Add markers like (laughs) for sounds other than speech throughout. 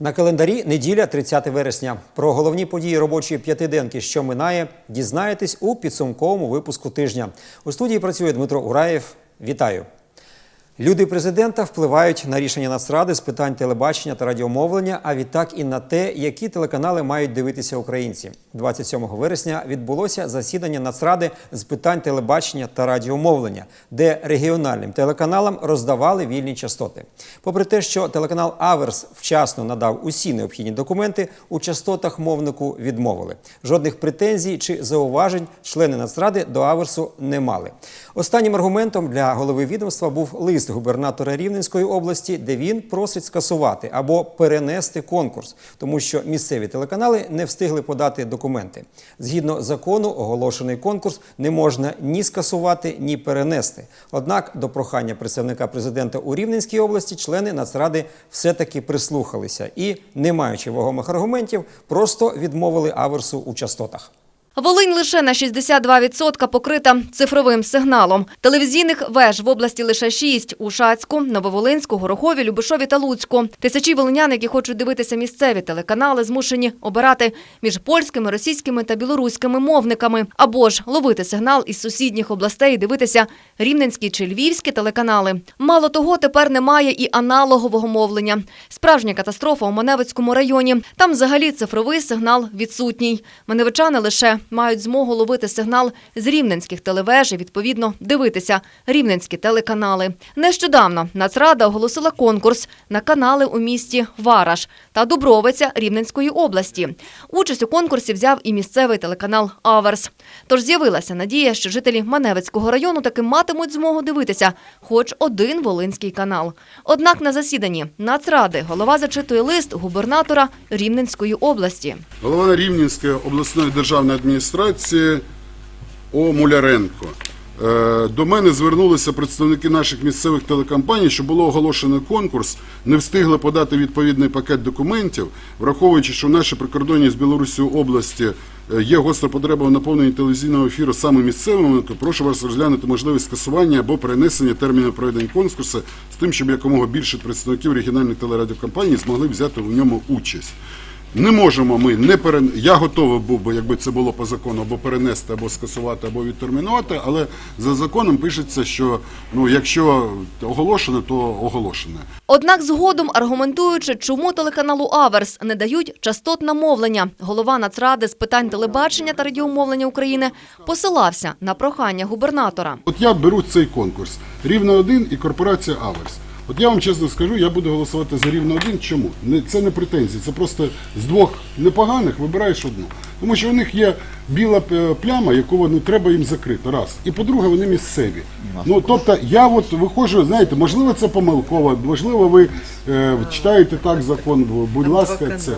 На календарі неділя, 30 вересня. Про головні події робочої п'ятиденки, що минає, дізнаєтесь у підсумковому випуску тижня. У студії працює Дмитро Ураєв. Вітаю. Люди президента впливають на рішення Нацради з питань телебачення та радіомовлення, а відтак і на те, які телеканали мають дивитися українці. 27 вересня відбулося засідання Нацради з питань телебачення та радіомовлення, де регіональним телеканалам роздавали вільні частоти. Попри те, що телеканал Аверс вчасно надав усі необхідні документи, у частотах мовнику відмовили. Жодних претензій чи зауважень члени Нацради до Аверсу не мали. Останнім аргументом для голови відомства був лист губернатора Рівненської області, де він просить скасувати або перенести конкурс, тому що місцеві телеканали не встигли подати документи. Згідно закону, оголошений конкурс не можна ні скасувати, ні перенести. Однак до прохання представника президента у Рівненській області члени Нацради все-таки прислухалися і, не маючи вагомих аргументів, просто відмовили аверсу у частотах. Волинь лише на 62% покрита цифровим сигналом. Телевізійних веж в області лише 6 – у Шацьку, Нововолинську, Горохові, Любишові та Луцьку. Тисячі волинян, які хочуть дивитися місцеві телеканали, змушені обирати між польськими, російськими та білоруськими мовниками. Або ж ловити сигнал із сусідніх областей і дивитися рівненські чи львівські телеканали. Мало того, тепер немає і аналогового мовлення. Справжня катастрофа у Маневицькому районі. Там взагалі цифровий сигнал відсутній. Маневичани лише мають змогу ловити сигнал з рівненських телевеж і, відповідно, дивитися рівненські телеканали. Нещодавно Нацрада оголосила конкурс на канали у місті Вараш та Дубровиця Рівненської області. Участь у конкурсі взяв і місцевий телеканал Аверс. Тож з'явилася надія, що жителі Маневицького району таки матимуть змогу дивитися хоч один волинський канал. Однак на засіданні Нацради голова зачитує лист губернатора Рівненської області. Голова Рівненської обласної державної адміністрації О. Муляренко. Е, До мене звернулися представники наших місцевих телекомпаній, що було оголошено конкурс, не встигли подати відповідний пакет документів, враховуючи, що в нашій прикордонній з Білорусі області е, є гостра потреба в наповненні телевізійного ефіру саме місцевими, то прошу вас розглянути можливість скасування або перенесення терміну проведення конкурсу з тим, щоб якомога більше представників регіональних телерадіокомпаній змогли взяти у ньому участь. Не можемо ми не перен... Я готовий був би, якби це було по закону, або перенести, або скасувати, або відтермінувати. Але за законом пишеться, що ну якщо оголошено, то оголошене. Однак згодом, аргументуючи, чому телеканалу Аверс не дають частотне мовлення, голова Нацради з питань телебачення та радіомовлення України посилався на прохання губернатора. От я беру цей конкурс рівно один і корпорація Аверс. От я вам чесно скажу, я буду голосувати за рівно один. Чому? Не- Це не претензії, це просто з двох непоганих вибираєш одну. Тому що у них є біла е, пляма, яку вони треба їм закрити. Раз. І по-друге, вони місцеві. Ну тобто я от виходжу, знаєте, можливо, це помилково, можливо, ви е, читаєте так закон, будь ласка, це.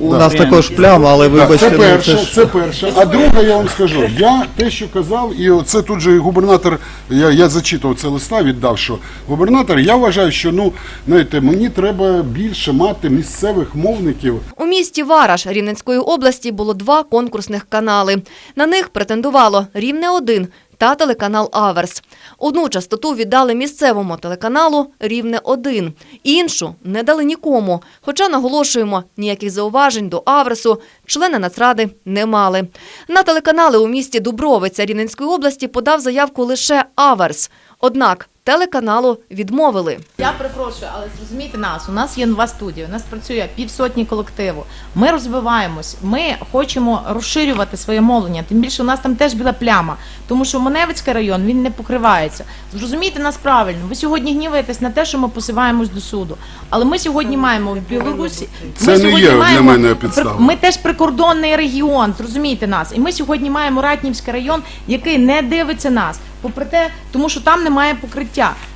У нас також пляма, але вибачте, це ну, перше, це це перше. А друге, я вам скажу, я те, що казав, і це тут же і губернатор, я, я зачитував це листа, віддав, що губернатор, я вважаю, що ну знаєте, мені треба більше мати місцевих мовників. У місті Вараш Рівненської області було два конкурсних канали. На них претендувало Рівне 1 та телеканал Аверс. Одну частоту віддали місцевому телеканалу Рівне 1 іншу не дали нікому. Хоча наголошуємо, ніяких зауважень до Аверсу члени Нацради не мали. На телеканали у місті Дубровиця Рівненської області подав заявку лише Аверс. Однак телеканалу відмовили. Я перепрошую, але зрозумійте нас. У нас є нова студія, у нас працює півсотні колективу. Ми розвиваємось, ми хочемо розширювати своє мовлення. Тим більше у нас там теж біла пляма, тому що Маневицький район він не покривається. Зрозумійте нас правильно. Ви сьогодні гніваєтесь на те, що ми посиваємось до суду. Але ми сьогодні маємо в Білорусі. Це ми не є для мене підставою. Ми теж прикордонний регіон, зрозумійте нас. І ми сьогодні маємо Ратнівський район, який не дивиться нас, попри те, тому що там немає покриття.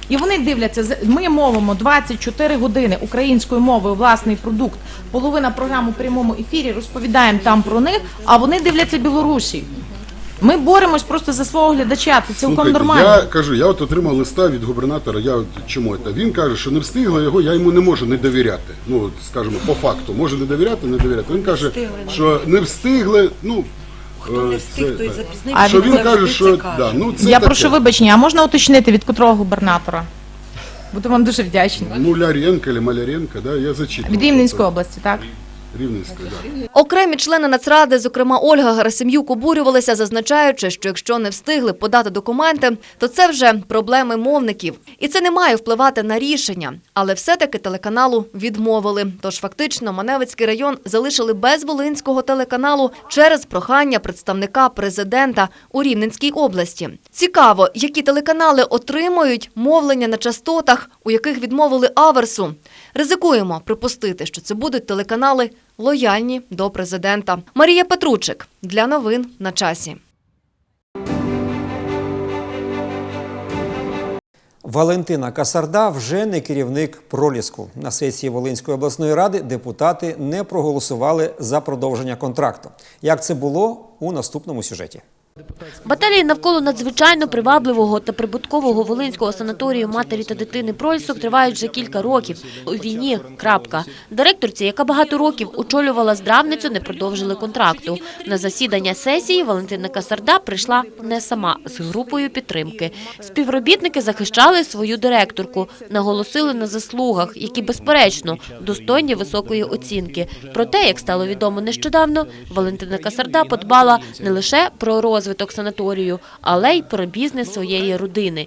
І вони дивляться, з- ми мовимо 24 години українською мовою власний продукт. Половина програм у прямому ефірі розповідаємо там про них, а вони дивляться Білорусі. Ми боремось просто за свого глядача. Це цілком Слухайте, нормально. Я кажу, я от отримав листа від губернатора. Я от чому це? Він каже, що не встигла його, я йому не можу не довіряти. Ну от, скажімо, по факту, може не довіряти, не довіряти. Він каже, що не встигли. Ну Хто не е, встиг, це, той запізнився. що він каже, що да, ну це я таке. прошу вибачення, а можна уточнити від котрого губернатора? Буду вам дуже вдячні. Муляренко чи Маляренко, да, я зачитував. Від Рівненської області, так? Рівненської, да. Окремі члени Нацради, зокрема Ольга Герасим'юк, обурювалися, зазначаючи, що якщо не встигли подати документи, то це вже проблеми мовників. І це не має впливати на рішення. Але все-таки телеканалу відмовили. Тож фактично Маневицький район залишили без Волинського телеканалу через прохання представника президента у Рівненській області. Цікаво, які телеканали отримують мовлення на частотах, у яких відмовили аверсу. Ризикуємо припустити, що це будуть телеканали лояльні до президента. Марія Петручик для новин на часі. Валентина Касарда вже не керівник проліску. На сесії Волинської обласної ради депутати не проголосували за продовження контракту. Як це було у наступному сюжеті? Баталії навколо надзвичайно привабливого та прибуткового волинського санаторію матері та дитини Прольсок тривають вже кілька років. У війні крапка. Директорці, яка багато років очолювала здравницю, не продовжили контракту. На засідання сесії Валентина Касарда прийшла не сама з групою підтримки. Співробітники захищали свою директорку, наголосили на заслугах, які безперечно достойні високої оцінки. Проте, як стало відомо нещодавно, Валентина Касарда подбала не лише про розвиток санаторію, але й про бізнес своєї родини.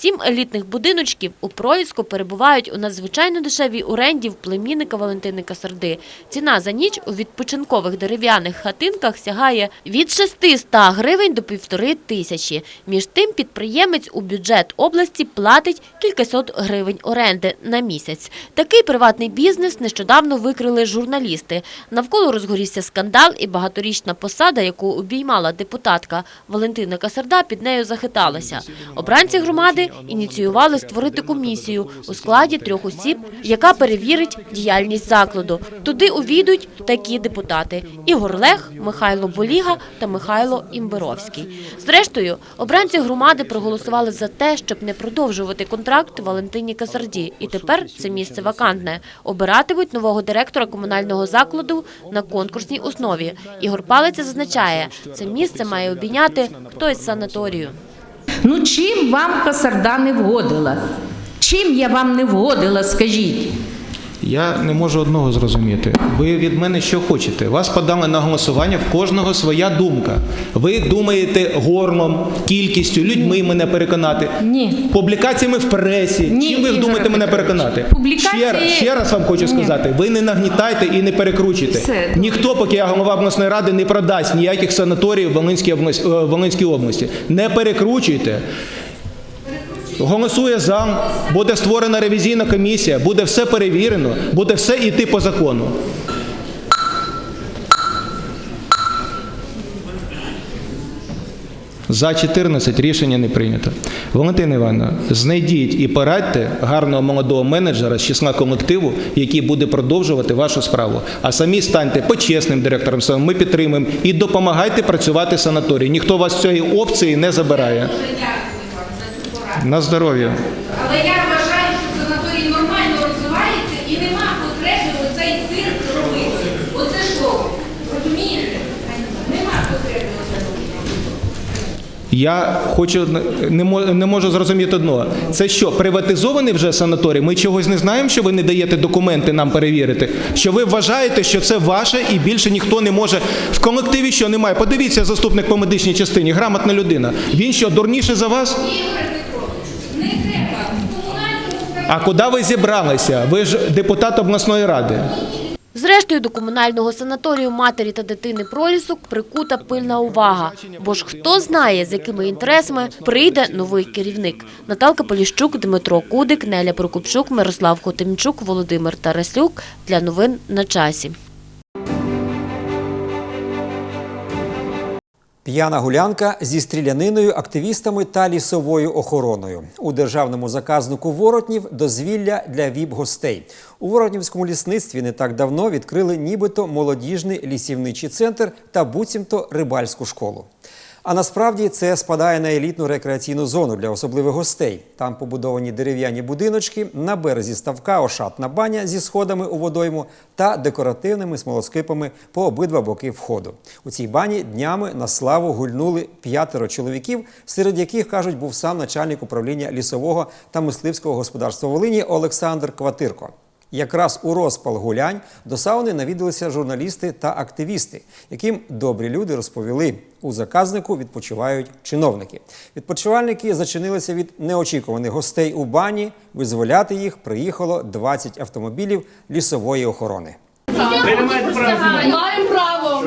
Сім елітних будиночків у Проліську перебувають у надзвичайно дешевій оренді в племінника Валентини Касарди. Ціна за ніч у відпочинкових дерев'яних хатинках сягає від 600 гривень до півтори тисячі. Між тим підприємець у бюджет області платить кількасот гривень оренди на місяць. Такий приватний бізнес нещодавно викрили журналісти. Навколо розгорівся скандал і багаторічна посада, яку обіймала депутатка Валентина Касарда, під нею захиталася. Обранці громади ініціювали створити комісію у складі трьох осіб, яка перевірить діяльність закладу. Туди увійдуть такі депутати: Ігор Лех, Михайло Боліга та Михайло Імберовський. Зрештою, обранці громади проголосували за те, щоб не продовжувати контракт Валентині Касарді. І тепер це місце вакантне. Обиратимуть нового директора комунального закладу на конкурсній основі. Ігор Палиця зазначає, це місце має обійняти хтось санаторію. Ну чим вам касарда не вгодила? Чим я вам не вгодила, скажіть? Я не можу одного зрозуміти. Ви від мене що хочете? Вас подали на голосування в кожного своя думка. Ви думаєте горлом, кількістю, людьми мене переконати. Ні. Публікаціями в пресі. Ні, Чим ви Ігор думаєте мене переконати? Публікації- Ще, раз- ще раз вам хочу Ні. сказати: ви не нагнітайте і не перекручуйте. Все. Ніхто, поки я голова обласної ради, не продасть ніяких санаторіїв в Волинській області. Не перекручуйте. Голосує зам, буде створена ревізійна комісія, буде все перевірено, буде все йти по закону. За 14 рішення не прийнято. Валентина Івановна, знайдіть і порадьте гарного молодого менеджера з числа колективу, який буде продовжувати вашу справу. А самі станьте почесним директором саме. Ми підтримуємо і допомагайте працювати в санаторії. Ніхто вас цієї опції не забирає. На здоров'я. Але я вважаю, що санаторій нормально розвивається і нема потреби оцей цирк робити. Оце що? Розумієте? Нема потреби оце робити. Я хочу не мо- не можу зрозуміти одного. Це що, приватизований вже санаторій? Ми чогось не знаємо, що ви не даєте документи нам перевірити. Що ви вважаєте, що це ваше і більше ніхто не може в колективі. Що немає? Подивіться, заступник по медичній частині, грамотна людина. Він що, дурніше за вас? Не треба. В комунальному А куди ви зібралися? Ви ж депутат обласної ради. Зрештою, до комунального санаторію матері та дитини Пролісок прикута пильна увага. Бо ж хто знає, з якими інтересами прийде новий керівник. Наталка Поліщук, Дмитро Кудик, Неля Прокопчук, Мирослав Хотимчук, Володимир Тараслюк. Для новин на часі. П'яна гулянка зі стріляниною, активістами та лісовою охороною. У державному заказнику Воротнів дозвілля для віп-гостей. У Воротнівському лісництві не так давно відкрили нібито молодіжний лісівничий центр та буцімто рибальську школу. А насправді це спадає на елітну рекреаційну зону для особливих гостей. Там побудовані дерев'яні будиночки, на березі ставка ошатна баня зі сходами у водойму та декоративними смолоскипами по обидва боки входу. У цій бані днями на славу гульнули п'ятеро чоловіків, серед яких кажуть був сам начальник управління лісового та мисливського господарства Волині Олександр Кватирко. Якраз у розпал гулянь до сауни навідалися журналісти та активісти, яким добрі люди розповіли, у заказнику відпочивають чиновники. Відпочивальники зачинилися від неочікуваних гостей у бані. Визволяти їх приїхало 20 автомобілів лісової охорони. Маємо право.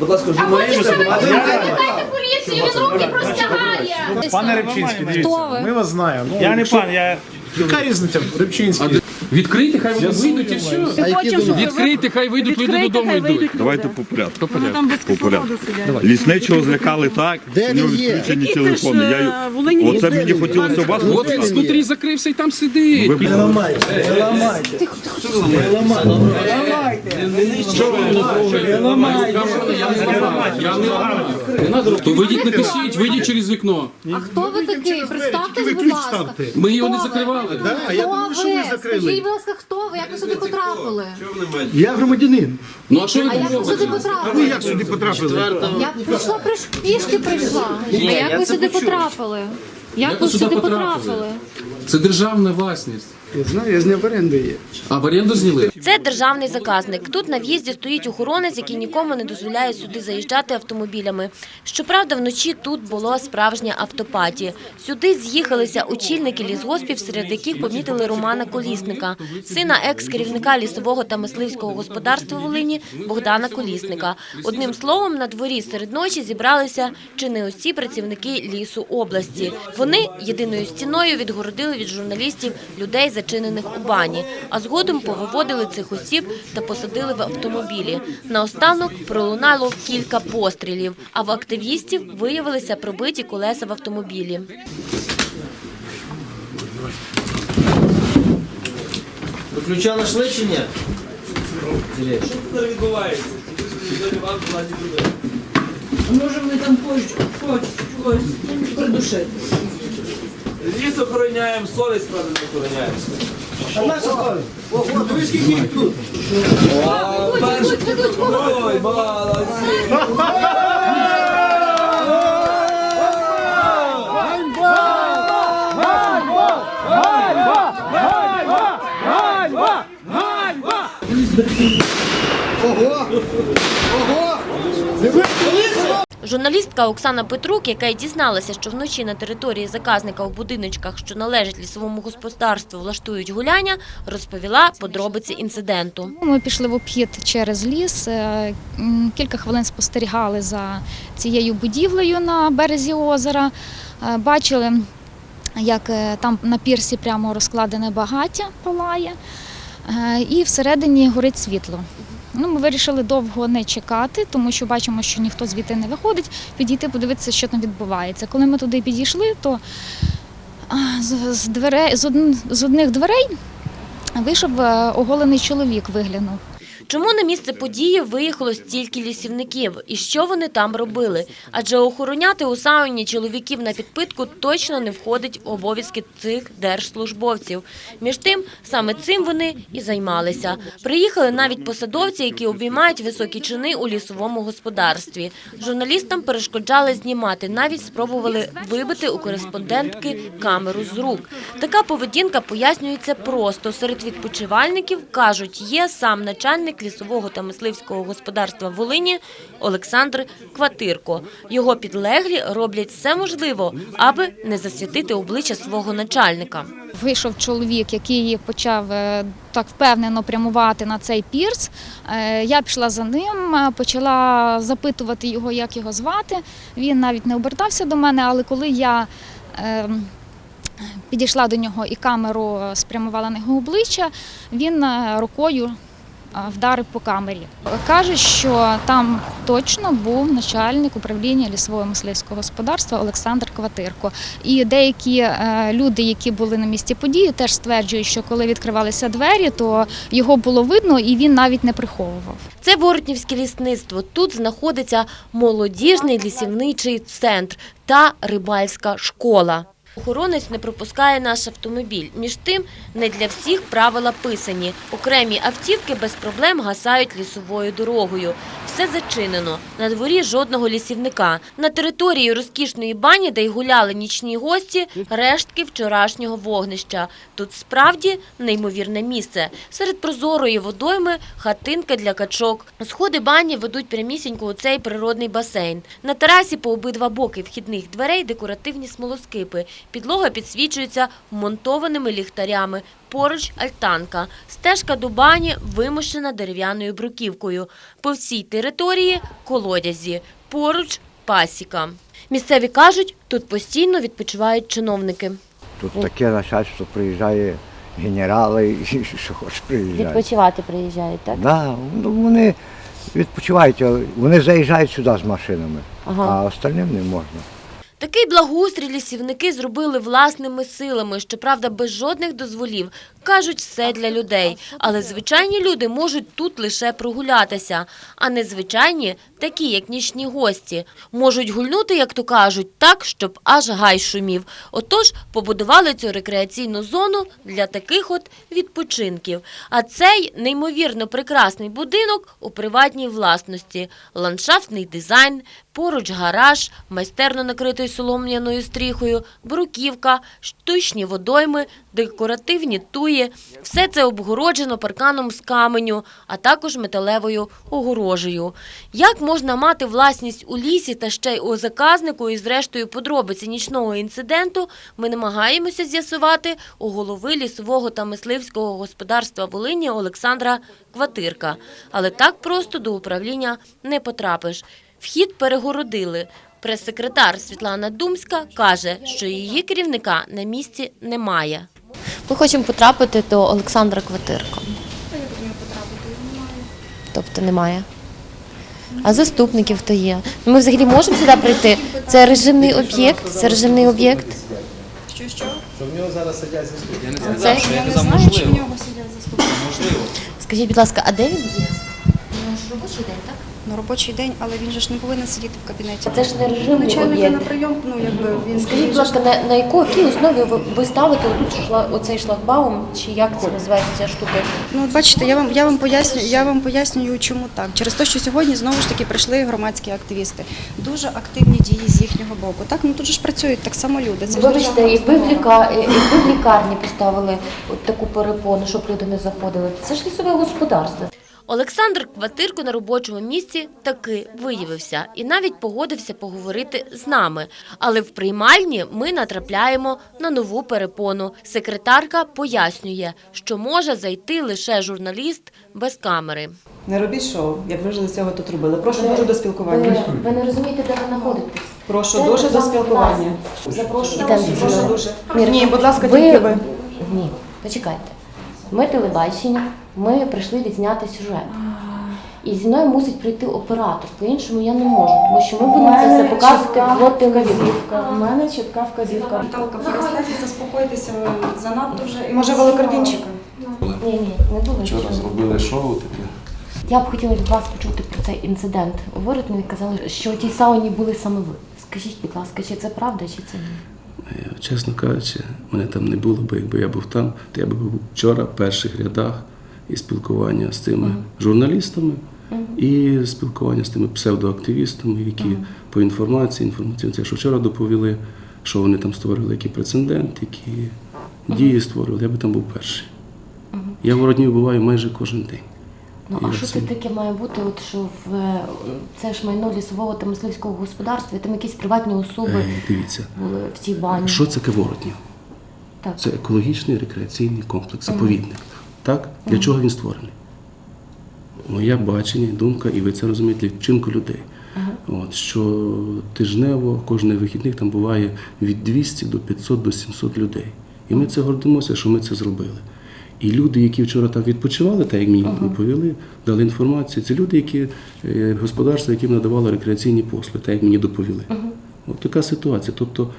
Будь ласка, Викликайте поліцію, він руки простягає. Пане Рибчинський, дивіться, ми вас знаємо. Ну, Я не пан, я Яка різниця, Рибчинський? Відкрийте, хай вони вийдуть і все. Відкрийте, хай вийдуть, люди додому йдуть. Давайте по порядку. По порядку. Лісничого злякали так, у нього відключені телефони. Я... й- Оце мені хотілося вас От він знутрі закрився і там сидить. Ви Не ламайте, не ламайте. Не ламайте. Не ламайте. То вийдіть, напишіть, вийдіть через вікно. А хто ви такий? Представтесь, будь ласка. Ми його не закривали. А я думаю, що ви закрили. Скажіть, будь ласка, хто ви? Як ви сюди потрапили? Я громадянин. Ну а що ви А як ви сюди А ви потрапили? як сюди потрапили? Я прийшла приш- пішки прийшла. А як ви сюди потрапили? Як ви сюди потрапили? Це державна власність. Я знаю, я зняв оренди є. А в оренду зняли? Це державний заказник. Тут на в'їзді стоїть охоронець, який нікому не дозволяє сюди заїжджати автомобілями. Щоправда, вночі тут було справжнє автопаті. Сюди з'їхалися очільники лісгоспів, серед яких помітили Романа Колісника, сина екс-керівника лісового та мисливського господарства Волині Богдана Колісника. Одним словом, на дворі серед ночі зібралися чи не усі працівники лісу області. Вони єдиною стіною відгородили від журналістів людей, зачинених у бані, а згодом повиводили цих осіб та посадили в автомобілі. Наостанок пролунало кілька пострілів, а в активістів виявилися пробиті колеса в автомобілі. Ключа нашли чи ні? Може вони там хочуть, хочуть когось придушити. Ліс охороняємо, совість правильно охороняємо. А наша совість? Ого, дивись, скільки їх тут. Ой, молодці. Журналістка Оксана Петрук, яка й дізналася, що вночі на території заказника у будиночках, що належать лісовому господарству, влаштують гуляння, розповіла подробиці інциденту. Ми пішли в обхід через ліс. е, Кілька хвилин спостерігали за цією будівлею на березі озера. Е, Бачили, як е, там на пірсі прямо розкладене багаття палає, і всередині горить світло. Ну, ми вирішили довго не чекати, тому що бачимо, що ніхто звідти не виходить, підійти подивитися, що там відбувається. Коли ми туди підійшли, то з, дверей, з одних дверей вийшов е, оголений чоловік, виглянув. Чому на місце події виїхало стільки лісівників? І що вони там робили? Адже охороняти у сауні чоловіків на підпитку точно не входить в обов'язки цих держслужбовців. Між тим, саме цим вони і займалися. Приїхали навіть посадовці, які обіймають високі чини у лісовому господарстві. Журналістам перешкоджали знімати, навіть спробували вибити у кореспондентки камеру з рук. Така поведінка пояснюється просто. Серед відпочивальників кажуть, є сам начальник лісового та мисливського господарства Волині Олександр Кватирко. Його підлеглі роблять все можливо, аби не засвітити обличчя свого начальника. Вийшов чоловік, який почав е, так впевнено прямувати на цей пірс. Е, Я пішла за ним, е, почала запитувати його, як його звати. Він навіть не обертався до мене, але коли я е, підійшла до нього і камеру спрямувала на його обличчя, він рукою вдари по камері. Кажуть, що там точно був начальник управління лісового мисливського господарства Олександр Кватирко. І деякі е, люди, які були на місці події, теж стверджують, що коли відкривалися двері, то його було видно і він навіть не приховував. Це Воротнівське лісництво. Тут знаходиться молодіжний лісівничий центр та рибальська школа. Охоронець не пропускає наш автомобіль. Між тим, не для всіх правила писані. Окремі автівки без проблем гасають лісовою дорогою. Все зачинено. На дворі жодного лісівника. На території розкішної бані, де й гуляли нічні гості, рештки вчорашнього вогнища. Тут справді неймовірне місце. Серед прозорої водойми хатинка для качок. Сходи бані ведуть прямісінько у цей природний басейн. На терасі по обидва боки вхідних дверей декоративні смолоскипи. Підлога підсвічується вмонтованими ліхтарями. Поруч альтанка. Стежка до бані вимощена дерев'яною бруківкою. По всій території колодязі. Поруч пасіка. Місцеві кажуть, тут постійно відпочивають чиновники. Тут таке начальство приїжджає, генерали, і (laughs) що хочеш приїжджає. Відпочивати приїжджають, так? Да, ну, вони відпочивають, але вони заїжджають сюди з машинами, Ага. а остальним не можна. Такий благоустрій лісівники зробили власними силами, щоправда, без жодних дозволів. Кажуть, все для людей. Але звичайні люди можуть тут лише прогулятися. А незвичайні, такі як нічні гості, можуть гульнути, як то кажуть, так, щоб аж гай шумів. Отож, побудували цю рекреаційну зону для таких от відпочинків. А цей неймовірно прекрасний будинок у приватній власності, ландшафтний дизайн, поруч гараж, майстерно накритий солом'яною стріхою, бруківка, штучні водойми, декоративні туї. Все це обгороджено парканом з каменю, а також металевою огорожею. Як можна мати власність у лісі та ще й у заказнику і зрештою подробиці нічного інциденту, ми намагаємося з'ясувати у голови лісового та мисливського господарства Волині Олександра Кватирка. Але так просто до управління не потрапиш. Вхід перегородили. Прес-секретар Світлана Думська каже, що її керівника на місці немає. Ми хочемо потрапити до Олександра Кватирко. А як до нього потрапити? Немає. Тобто немає. А заступників то є. Ми взагалі можемо сюди прийти. Це режимний об'єкт. Це режимний об'єкт. Що що? Я не Це- сказав, що я Я не казав, знаю, чи в можливо. нього сидять заступники. Можливо. Скажіть, будь ласка, а де він є? Наш робочий день, так? На робочий день, але він же ж не повинен сидіти в кабінеті. Це ж не режимний Начальника на прийом, ну якби він Скажіть, будь ласка, на, на яку- якій основі ви, ви ставите отут шла, оцей шлагбаум, чи як це називається ця штука? Ну, от бачите, я вам я вам пояснюю, я вам пояснюю, чому так. Через те, що сьогодні знову ж таки прийшли громадські активісти. Дуже активні дії з їхнього боку. Так, ну тут же ж працюють так само люди. Це Вибачте, якби в, ліка... якби в лікарні поставили от таку перепону, щоб люди не заходили, це ж лісове господарство. Олександр Кватирко на робочому місці таки виявився і навіть погодився поговорити з нами. Але в приймальні ми натрапляємо на нову перепону. Секретарка пояснює, що може зайти лише журналіст без камери. Не робіть шоу, як ви вже до цього тут робили. Прошу дуже до спілкування. ви не розумієте, де ви знаходитесь. Прошу дуже до спілкування. Запрошую. Прошу дуже. Ні, будь ласка, ви... тільки ви. Ні, почекайте. Ми телебачення, ми прийшли відзняти сюжет. І зі мною мусить прийти оператор, по-іншому я не можу, тому що ми будемо це все показувати по телевізору. У мене чітка вказівка. Наталка, перестаньте заспокойтеся занадто вже. Може, великордінчика? Ні, ні, не було Вчора зробили шоу таке. Я б хотіла від вас почути про цей інцидент. Говорить, мені казали, що в тій сауні були саме ви. Скажіть, будь ласка, чи це правда, чи це ні? Е, Чесно кажучи, мене там не було, бо якби я був там, то я би був вчора в перших рядах і спілкування з тими журналістами, і спілкування з тими псевдоактивістами, які по інформації, інформаційно, що вчора доповіли, що вони там створили який прецедент, які дії створили, я би там був перший. Я в Городні буваю майже кожен день. Ну а що це таке має бути? От що в е, це ж майно лісового та мисливського господарства, і там якісь приватні особи Е, Дивіться, були в цій бані. що це таке Воротнів? Так. Це екологічний рекреаційний комплекс, заповідник. Так? Для чого він створений? Моє бачення, думка, і ви це розумієте, для відпочинку людей. От, що тижнево, кожних вихідних там буває від 200 до 500 до 700 людей. І ми це гордимося, що ми це зробили. І люди, які вчора там відпочивали, так як мені доповіли, дали інформацію, це люди, які е, господарства, яким надавали рекреаційні послуги, так як мені доповіли. От така ситуація. Тобто,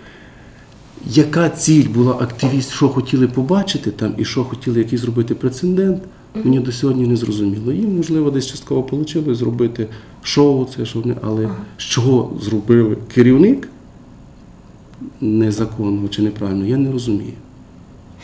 яка ціль була активіст, що хотіли побачити там і що хотіли який зробити прецедент, мені до сьогодні не зрозуміло. Їм, можливо, десь частково вийшло зробити шоу, це що вони, але що зробили керівник незаконного чи неправильно, я не розумію.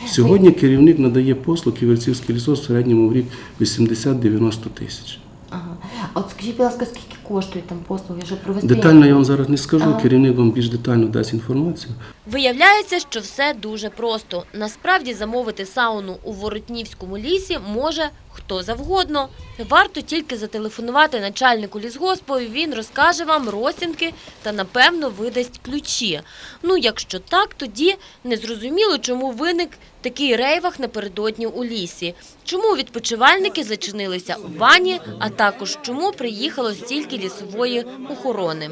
Сьогодні керівник надає послуг Ківерцівський лісос в середньому в рік 80-90 тисяч. Ага. А от скажіть, будь ласка, скільки коштують там послуги, щоб провести? Детально я вам зараз не скажу, Ага. керівник вам більш детально дасть інформацію. Виявляється, що все дуже просто. Насправді замовити сауну у Воротнівському лісі може хто завгодно. Варто тільки зателефонувати начальнику лісгоспу, і він розкаже вам розцінки та напевно видасть ключі. Ну, якщо так, тоді незрозуміло, чому виник такий рейвах напередодні у лісі. Чому відпочивальники зачинилися у бані, а також чому приїхало стільки лісової охорони.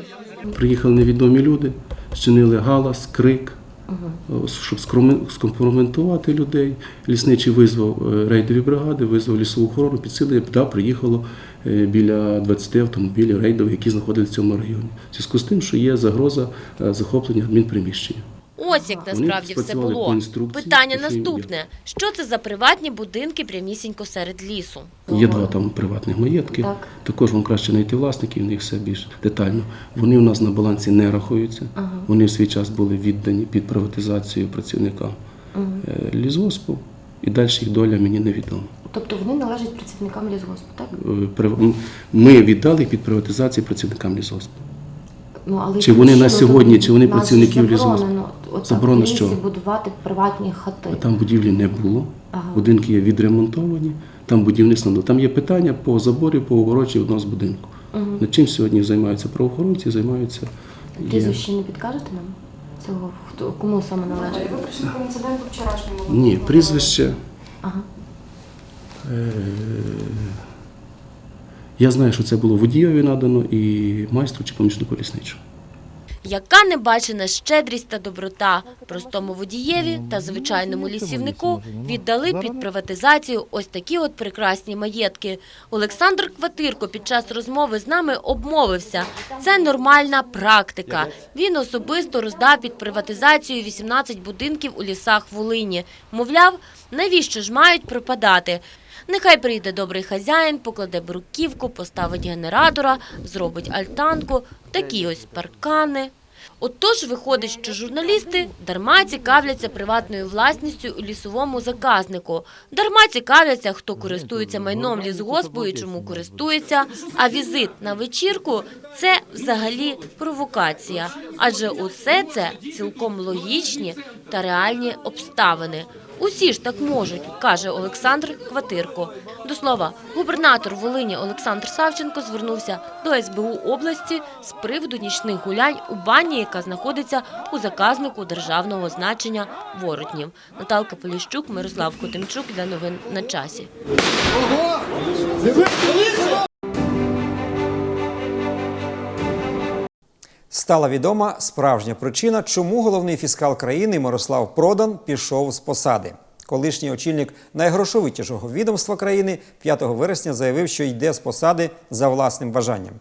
Приїхали невідомі люди, зчинили галас, крик, щоб скомпроментувати людей. Лісничий визвав е, рейдові бригади, визвав лісову охорону, підсилення, да, приїхало е, біля 20 автомобілів рейдових, які знаходилися в цьому районі. В зв'язку з тим, що є загроза е, захоплення адмінприміщення. Ось як насправді все було. Питання наступне: що це за приватні будинки прямісінько серед лісу? Є два там приватних маєтки. Так. Також вам краще знайти власників, в них все більш детально. Вони у нас на балансі не рахуються. Вони в свій час були віддані під приватизацію працівникам е, лісгоспу, і далі їх доля мені невідома. Тобто вони належать працівникам лісгоспу, так? Е, Ми віддали під приватизацію працівникам лісгоспу. Ну але Чи вони на сьогодні, чи вони працівників лісгоспу? От Заборонено що? будувати приватні хати. Там будівлі не було. Ага. Будинки є відремонтовані, там будівництво. Там є питання по заборі, по огорожі одного з будинку. Над чим сьогодні займаються правоохоронці, займаються. Є. Прізвище не підкажете нам? Цього хто кому саме належить? Ні, прізвище. Ага. Е, Я знаю, що це було водієві надано і майстру чи помічнику лісничого. Яка небачена щедрість та доброта простому водієві та звичайному лісівнику віддали під приватизацію ось такі от прекрасні маєтки. Олександр Кватирко під час розмови з нами обмовився. Це нормальна практика. Він особисто роздав під приватизацію 18 будинків у лісах Волині. Мовляв, навіщо ж мають пропадати? Нехай прийде добрий хазяїн, покладе бруківку, поставить генератора, зробить альтанку, такі ось паркани. Отож виходить, що журналісти дарма цікавляться приватною власністю у лісовому заказнику. Дарма цікавляться, хто користується майном лісгоспу і чому користується. А візит на вечірку – це взагалі провокація. Адже усе це цілком логічні та реальні обставини. Усі ж так можуть, каже Олександр Кватирко. До слова, губернатор Волині Олександр Савченко звернувся до СБУ області з приводу нічних гулянь у бані, яка знаходиться у заказнику державного значення Воротнів. Наталка Поліщук, Мирослав Котимчук для новин на часі. Стала відома справжня причина, чому головний фіскал країни Мирослав Продан пішов з посади. Колишній очільник найгрошовитішого відомства країни 5 вересня заявив, що йде з посади за власним бажанням.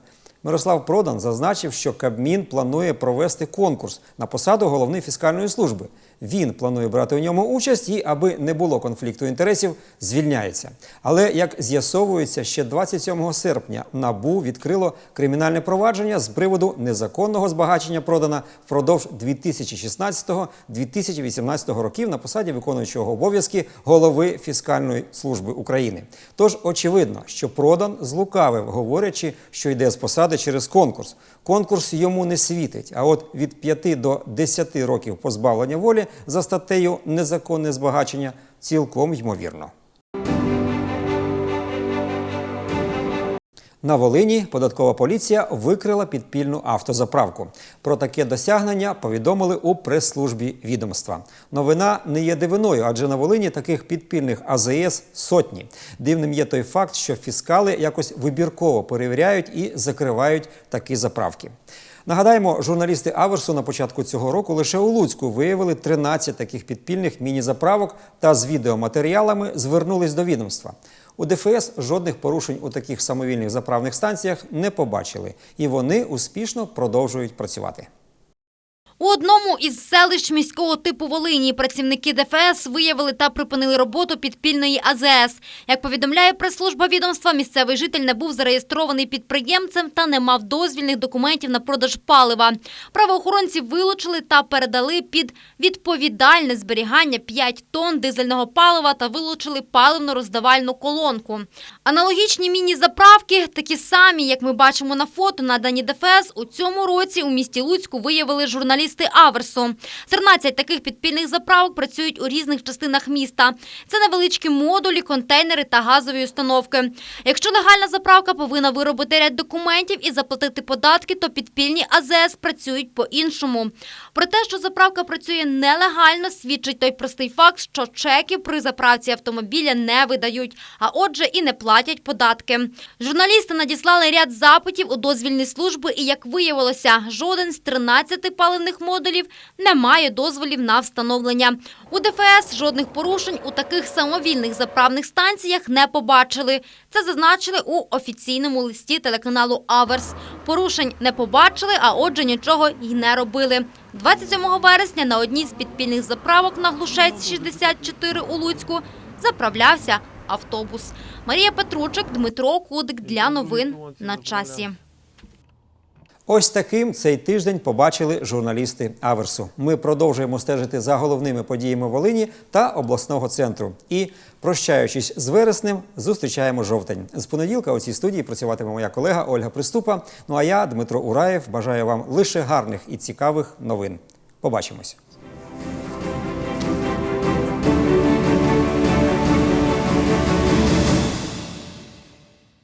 Мирослав Продан зазначив, що Кабмін планує провести конкурс на посаду головної фіскальної служби. Він планує брати у ньому участь і, аби не було конфлікту інтересів, звільняється. Але як з'ясовується, ще 27 серпня НАБУ відкрило кримінальне провадження з приводу незаконного збагачення продана впродовж 2016-2018 років на посаді виконуючого обов'язки голови фіскальної служби України. Тож очевидно, що продан злукавив, говорячи, що йде з посади через конкурс. Конкурс йому не світить. А от від 5 до 10 років позбавлення волі за статтею незаконне збагачення цілком ймовірно. На Волині податкова поліція викрила підпільну автозаправку. Про таке досягнення повідомили у прес-службі відомства. Новина не є дивиною, адже на Волині таких підпільних АЗС сотні. Дивним є той факт, що фіскали якось вибірково перевіряють і закривають такі заправки. Нагадаємо, журналісти Аверсу на початку цього року лише у Луцьку виявили 13 таких підпільних міні-заправок та з відеоматеріалами звернулись до відомства. У ДФС жодних порушень у таких самовільних заправних станціях не побачили, і вони успішно продовжують працювати. У одному із селищ міського типу Волині працівники ДФС виявили та припинили роботу підпільної АЗС. Як повідомляє прес-служба відомства, місцевий житель не був зареєстрований підприємцем та не мав дозвільних документів на продаж палива. Правоохоронці вилучили та передали під відповідальне зберігання 5 тонн дизельного палива та вилучили паливно-роздавальну колонку. Аналогічні міні-заправки, такі самі, як ми бачимо на фото, надані ДФС, у цьому році у місті Луцьку виявили журналісти Аверсу. 13 таких підпільних заправок працюють у різних частинах міста. Це невеличкі модулі, контейнери та газові установки. Якщо легальна заправка повинна виробити ряд документів і заплатити податки, то підпільні АЗС працюють по-іншому. Про те, що заправка працює нелегально, свідчить той простий факт, що чеків при заправці автомобіля не видають, а отже і не платять податки. Журналісти надіслали ряд запитів у дозвільні служби і, як виявилося, жоден з 13 паливних модулів не має дозволів на встановлення. У ДФС жодних порушень у таких самовільних заправних станціях не побачили. Це зазначили у офіційному листі телеканалу Аверс. Порушень не побачили, а отже нічого й не робили. 27 вересня на одній з підпільних заправок на Глушець 64 у Луцьку заправлявся автобус. Марія Петручик, Дмитро Кудик для новин на часі. Ось таким цей тиждень побачили журналісти Аверсу. Ми продовжуємо стежити за головними подіями Волині та обласного центру. І, прощаючись з вереснем, зустрічаємо жовтень. З понеділка у цій студії працюватиме моя колега Ольга Приступа. Ну а я, Дмитро Ураєв, бажаю вам лише гарних і цікавих новин. Побачимось.